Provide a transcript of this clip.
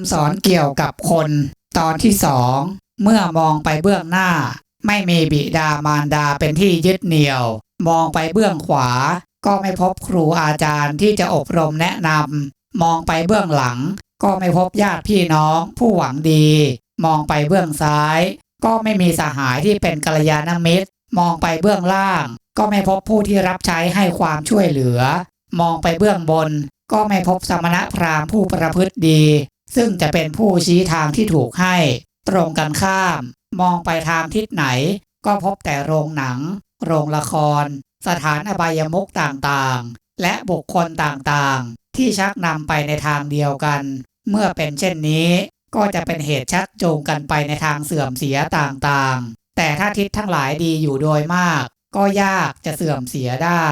ำสอนเกี่ยวกับคนตอนที่สองเมื่อมองไปเบื้องหน้า ไม่มีบิดามารดาเป็นที่ยึดเหนี่ยว มองไปเบื้องขวา ก็ไม่พบครูอาจารย์ที่จะอบรมแนะนำมองไปเบื้องหลัง ก็ไม่พบญาติพี่น้องผู้หวังดี มองไปเบื้องซ้าย ก็ไม่มีสหายที่เป็นกัลยาณมิตร มองไปเบื้องล่าง ก็ไม่พบผู้ที่รับใช้ให้ความช่วยเหลือ มองไปเบื้องบน ก็ไม่พบสมณพราหมณ์ผู้ประพฤติดี ซึ่งจะเป็นผู้ชี้ทางที่ถูกให้ ตรงกันข้าม มองไปทางทิศไหน ก็พบแต่โรงหนัง โรงละคร สถานอบายมุกต่างๆ และบุคคลต่างๆ ที่ชักนำไปในทางเดียวกัน เมื่อเป็นเช่นนี้ก็จะเป็นเหตุชักจูงกันไปในทางเสื่อมเสียต่างๆ แต่ถ้าทิศทั้งหลายดีอยู่โดยมาก ก็ยากจะเสื่อมเสียได้